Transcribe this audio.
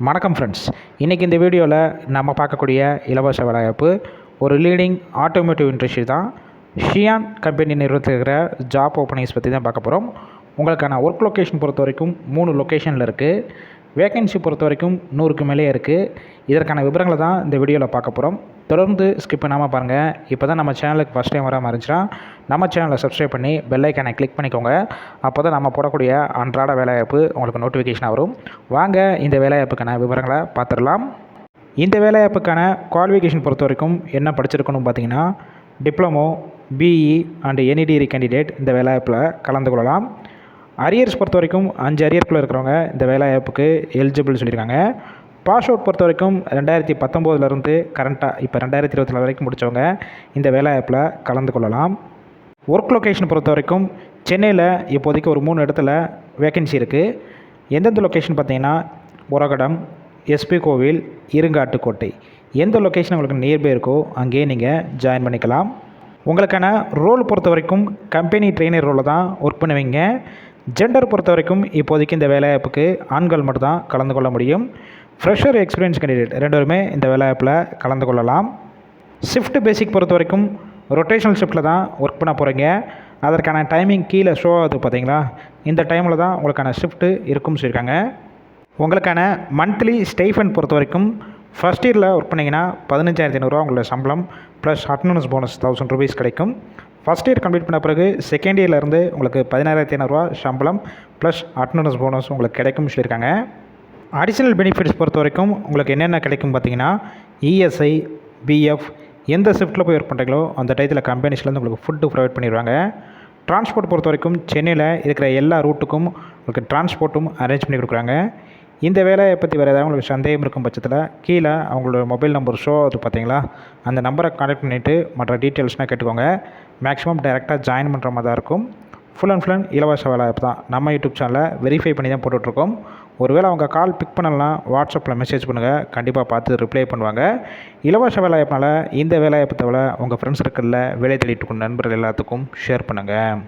வணக்கம் ஃப்ரெண்ட்ஸ் இன்றைக்கி இந்த வீடியோவில் நம்ம பார்க்கக்கூடிய இலவச வேலைவாய்ப்பு ஒரு லீடிங் ஆட்டோமேட்டிவ் இண்டஸ்ட்ரி தான். ஷியான் கம்பெனி நிறுவனத்தில் இருக்கிற ஜாப் ஓப்பனிங்ஸ் பற்றி தான் பார்க்க போகிறோம் உங்களுக்கான ஒர்க் லொக்கேஷன் பொறுத்த வரைக்கும் மூணு லொக்கேஷனில் இருக்குது வேகன்சி பொறுத்த வரைக்கும் நூறுக்கு மேலே இருக்குது இதற்கான விவரங்களை தான் இந்த வீடியோவில் பார்க்க போகிறோம் தொடர்ந்து ஸ்கிப் பண்ணாமல் பாருங்கள் இப்போ தான் நம்ம சேனலுக்கு ஃபஸ்ட் டைம் வராமல் இருந்துச்சுன்னா நம்ம சேனலை சப்ஸ்கிரைப் பண்ணி பெல் ஐக்கானை கிளிக் பண்ணிக்கோங்க. அப்போ தான் நம்ம போடக்கூடிய அன்றாட வேலைவாய்ப்பு உங்களுக்கு நோட்டிஃபிகேஷனாக வரும். வாங்க இந்த வேலைவாய்ப்புக்கான விவரங்களை பார்த்துடலாம். இந்த வேலைவாய்ப்புக்கான குவாலிஃபிகேஷன் பொறுத்த வரைக்கும் என்ன படிச்சிருக்கணும் பார்த்தீங்கன்னா diploma BE and any degree candidate இந்த வேலைவாய்ப்பில் கலந்து கொள்ளலாம். அரியர்ஸ் பொறுத்த வரைக்கும் அஞ்சு அரியர்க்குள்ளே இருக்கிறவங்க இந்த வேலைவாய்ப்புக்கு எலிஜிபிள் சொல்லியிருக்காங்க. பாஸ் அவுட் பொறுத்த வரைக்கும் ரெண்டாயிரத்தி பத்தொம்போதுலேருந்து கரண்ட்டாக இப்போ ரெண்டாயிரத்தி இருபத்தி நாலு வரைக்கும் முடித்தவங்க இந்த வேலைவாய்ப்பில் கலந்து கொள்ளலாம். ஒர்க் லொக்கேஷன் பொறுத்த வரைக்கும் சென்னையில் இப்போதைக்கு ஒரு மூணு இடத்துல வேக்கன்சி இருக்குது எந்தெந்த லொக்கேஷன் பார்த்தீங்கன்னா உரகடம் எஸ்பி கோவில் இருங்காட்டுக்கோட்டை. எந்த லொக்கேஷன் உங்களுக்கு நியர்பை இருக்கோ அங்கேயே நீங்கள் ஜாயின் பண்ணிக்கலாம். உங்களுக்கான ரோல் பொறுத்த வரைக்கும் கம்பெனி ட்ரெயினர் ரோலில் தான் ஒர்க் பண்ணுவீங்க. ஜெண்டர் பொறுத்த வரைக்கும் இப்போதைக்கு இந்த வேலைவாய்ப்புக்கு ஆண்கள் மட்டும்தான் கலந்து கொள்ள முடியும். ஃப்ரெஷர் எக்ஸ்பீரியன்ஸ் கேண்டிடேட் ரெண்டுமே இந்த வேலைவாய்ப்பில் கலந்து கொள்ளலாம். ஷிஃப்ட் பேசிக் பொறுத்த வரைக்கும் ரொட்டேஷனல் ஷிஃப்ட்டில் தான் ஒர்க் பண்ண போகிறீங்க அதற்கான டைமிங் கீழே ஷோ ஆகுது பார்த்தீங்களா இந்த டைமில் தான் உங்களுக்கான ஷிஃப்ட்டு இருக்கும்னு சொல்லியிருக்காங்க. உங்களுக்கான மந்த்லி ஸ்டைஃபன் பொறுத்த வரைக்கும் ஃபஸ்ட் இயரில் ஒர்க் பண்ணிங்கன்னா பதினஞ்சாயிரத்தி ஐநூறுரூவா உங்களோட சம்பளம் plus attendance bonus thousand rupees கிடைக்கும். ஃபஸ்ட் இயர் கம்ப்ளீட் பண்ண பிறகு செகண்ட் இயர்லேருந்து உங்களுக்கு பதினாயிரத்தி ஐநூறுரூவா சம்பளம் ப்ளஸ் அட்டனன்ஸ் போனஸ் உங்களுக்கு கிடைக்கும்னு சொல்லியிருக்காங்க. அடிஷ்னல் பெனிஃபிட்ஸ் பொறுத்த வரைக்கும் உங்களுக்கு என்னென்ன கிடைக்கும் பார்த்தீங்கன்னா இஎஸ்ஐ பிஎஃப் எந்த ஷிஃப்ட்டில் போய் ஒர்க் பண்ணுறீங்களோ அந்த டயத்தில் கம்பெனிஸ்லேருந்து உங்களுக்கு ஃபுட்டு ப்ரொவைட் பண்ணிடுவாங்க. டிரான்ஸ்போர்ட் பொறுத்த வரைக்கும் சென்னையில் இருக்கிற எல்லா ரூட்டுக்கும் உங்களுக்கு டிரான்ஸ்போர்ட்டும் அரேஞ்ச் பண்ணி கொடுக்குறாங்க. இந்த வேலையை பற்றி வேறு ஏதாவது உங்களுக்கு சந்தேகம் இருக்கும் பட்சத்தில் கீழே அவங்களோட மொபைல் நம்பர் ஷோ அது பார்த்தீங்களா? அந்த நம்பரை கான்டாக்ட் பண்ணிவிட்டு மற்ற டீட்டெயில்ஸ்னால் கேட்டுக்கோங்க. மேக்ஸிமம் டைரெக்டாக ஜாயின் பண்ணுற மாதிரி தான் இருக்கும். ஃபுல் அண்ட் ஃபுல் அண்ட் இலவச வேலைவாய்ப்பு தான். நம்ம யூடியூப் சேனலில் வெரிஃபை பண்ணி தான் போட்டுட்ருக்கோம். ஒருவேளை அவங்க கால் பிக் பண்ணலாம் வாட்ஸ்அப்பில் மெசேஜ் பண்ணுங்கள் கண்டிப்பாக பார்த்து ரிப்ளை பண்ணுவாங்க. இலவச வேலைவாய்ப்பினால் இந்த வேலைவாய்ப்பு தவிர உங்கள் ஃப்ரெண்ட்ஸ் சர்க்கிளில் வேலை தேடிட்டு நண்பர்கள் எல்லாத்துக்கும் ஷேர் பண்ணுங்கள்